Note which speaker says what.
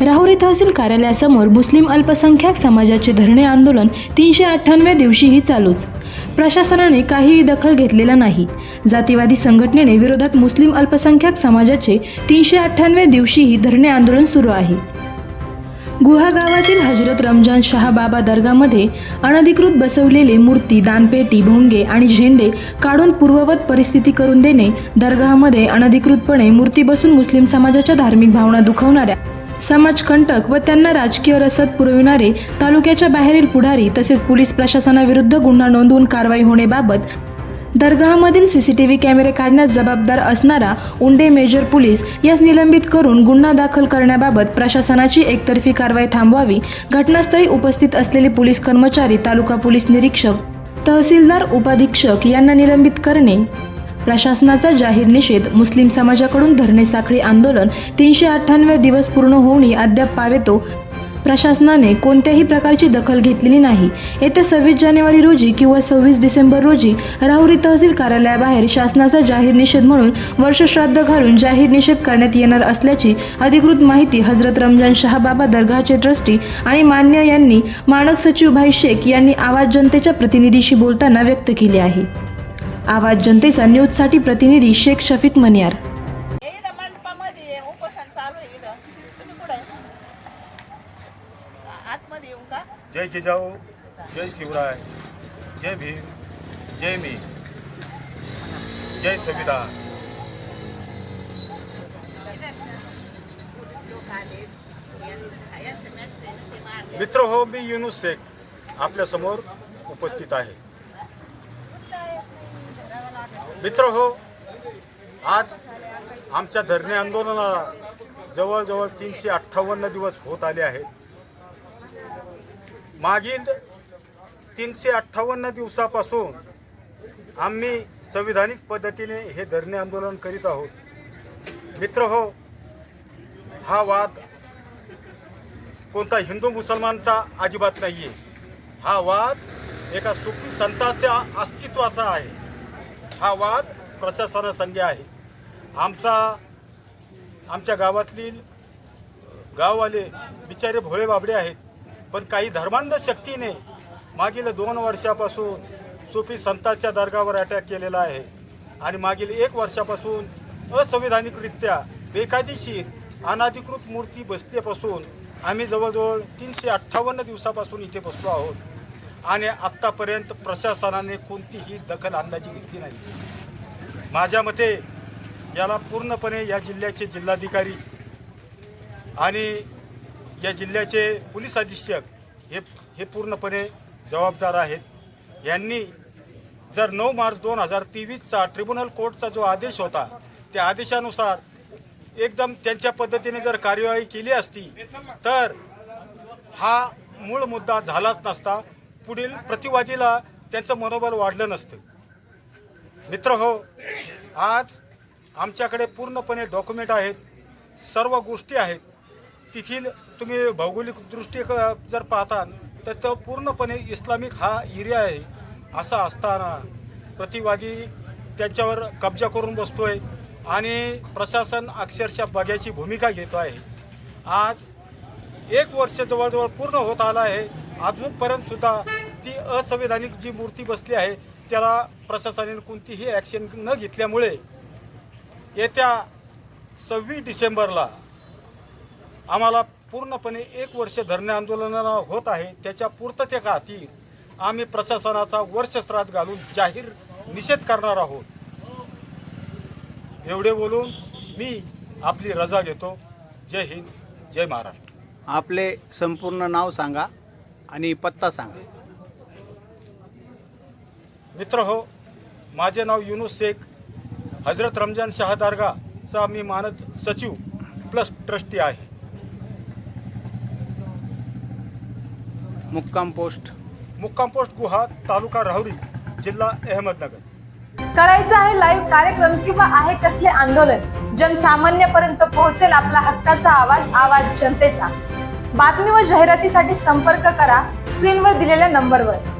Speaker 1: राहुरी तहसील कार्यालयासमोर मुस्लिम अल्पसंख्याक समाजाचे धरणे आंदोलन तीनशे अठ्ठ्याण्णव्या दिवशीही चालूच. प्रशासनाने काहीही दखल घेतलेला नाही. जातीवादी संघटनेने विरोधात मुस्लिम अल्पसंख्याक समाजाचे तीनशे अठ्ठ्याण्णव्या दिवशीही धरणे आंदोलन सुरू आहे. गुहा गावातील हजरत रमजान शाह बाबा दर्गामध्ये अनधिकृत बसवलेले मूर्ती दानपेटी भोंगे आणि झेंडे काढून पूर्ववत परिस्थिती करून देणे दर्गामध्ये अनधिकृतपणे मूर्ती बसून मुस्लिम समाजाच्या धार्मिक भावना दुखवणाऱ्या समाजकंटक व त्यांना राजकीय रसद पुरविणारे तालुक्याच्या बाहेरील पुढारी तसेच पोलीस प्रशासनाविरुद्ध गुन्हा नोंदवून कारवाई होण्याबाबत दरगाहमधील सीसीटीव्ही कॅमेरे काढण्यास जबाबदार असणारा उंडे मेजर पोलीस यास निलंबित करून गुन्हा दाखल करण्याबाबत प्रशासनाची एकतर्फी कारवाई थांबवावी घटनास्थळी उपस्थित असलेले पोलीस कर्मचारी तालुका पोलीस निरीक्षक तहसीलदार उपाधीक्षक यांना निलंबित करणे. प्रशासनाचा जाहीर निषेध मुस्लिम समाजाकडून धरणे साखळी आंदोलन तीनशे अठ्ठ्याण्णव दिवस पूर्ण होऊनी अद्याप पावेतो प्रशासनाने कोणत्याही प्रकारची दखल घेतलेली नाही. येत्या सव्वीस जानेवारी रोजी किंवा सव्वीस डिसेंबर रोजी राहुरी तहसील कार्यालयाबाहेर शासनाचा जाहीर निषेध म्हणून वर्षश्राद्ध घालून जाहीर निषेध करण्यात येणार असल्याची अधिकृत माहिती हजरत रमजान शहाबाबा दर्गाचे ट्रस्टी आणि मान्य यांनी मानक सचिव भाई शेख यांनी आवाज जनतेच्या प्रतिनिधीशी बोलताना व्यक्त केली आहे. आवाज जनतेचा न्यूजसाठी प्रतिनिधी शेख शफीक मनियार.
Speaker 2: हे इथं मंडपामध्ये उपोषण चालू आहे इथं. तुम्ही कुठे आतमध्ये येऊ का?
Speaker 3: जय जिजाऊ जय शिवराय जय भीम जय मी जय संविधान. मित्र हो मी युनुस शेख आपल्यासमोर उपस्थित आहे. मित्र हो आज आमच्या धरणे आंदोलनाला जवळजवळ तीनशे अठ्ठावन्न दिवस होत आले आहेत. मागील तीनशे अठ्ठावन्न दिवसापासून आम्ही संविधानिक पद्धतीने हे धरणे आंदोलन करीत आहोत. मित्र हो हा वाद कोणता हिंदू मुसलमानचा अजिबात नाही आहे हा वाद एका सुखी संताच्या अस्तित्वाचा आहे. हा वाद प्रशासनासंगे आहे. आमचा आमच्या गावातील गाववाले बिचारे भोळे बाबडे आहेत. पण काही धर्मांध शक्तीने मागील दोन वर्षापासून सुफी संतांच्या दर्गावर अटॅक केलेला आहे. आणि मागील एक वर्षापासून असंविधानिकरित्या बेकायदेशीर अनाधिकृत मूर्ती बसल्यापासून आम्ही जवळजवळ तीनशे अठ्ठावन्न दिवसापासून इथे बसलो आहोत. आणि आत्तापर्यंत प्रशासनाने कोणतीही दखल अंदाजी घेतली नाही. माझ्या मते याला पूर्णपणे या जिल्ह्याचे जिल्हाधिकारी आणि या जिल्ह्याचे पोलीस अधीक्षक हे हे पूर्णपणे जबाबदार आहेत. यांनी जर नऊ मार्च दोन हजार तेवीसचा ट्रिब्युनल कोर्टचा जो आदेश होता त्या आदेशानुसार एकदम त्यांच्या पद्धतीने जर कार्यवाही केली असती तर हा मूळ मुद्दा झालाच नसता. पुढील प्रतिवादीला त्यांचं मनोबल वाढलं नसतं. मित्र हो आज आमच्याकडे पूर्णपणे डॉक्युमेंट आहेत सर्व गोष्टी आहेत. तिथील तुम्ही भौगोलिक दृष्टी जर पाहता तर तो पूर्णपणे इस्लामिक हा एरिया आहे असा असताना प्रतिवादी त्यांच्यावर कब्जा करून बसतो आहे आणि प्रशासन अक्षरशः बघ्याची भूमिका घेतो आहे. आज एक वर्ष जवळजवळ पूर्ण होत आलं आहे अजूनपर्यंतसुद्धा ती असंविधानिक जी मूर्ती बसली आहे त्याला प्रशासनाने कोणतीही ॲक्शन न घेतल्यामुळे येत्या सव्वीस डिसेंबरला आम्हाला पूर्णपणे एक वर्ष धरणे आंदोलनाला होत आहे. त्याच्या पूर्ततेखातीर आम्ही प्रशासनाचा वर्षश्राद्ध घालून जाहीर निषेध करणार आहोत. एवढे बोलून मी आपली रजा घेतो. जय हिंद जय महाराष्ट्र.
Speaker 4: आपले संपूर्ण नाव सांगा आणि पत्ता सांगा.
Speaker 3: मित्र हो माझे नाव युनुस शेख. हजरत रमजान शाह दर्गाचा मी मानद सचिव प्लस ट्रस्टी आहे.
Speaker 4: मुक्काम पोस्ट.
Speaker 3: मुक्काम पोस्ट गुहा तालुका राहुरी जिल्हा अहमदनगर.
Speaker 5: करायचं आहे लाईव्ह कार्यक्रम किंवा आहे कसले आंदोलन? जनसामान्यपर्यंत पोहोचेल आपला हक्काचा आवाज आवाज जनतेचा. बातमी व जाहिरातीसाठी संपर्क करा स्क्रीनवर दिलेल्या नंबरवर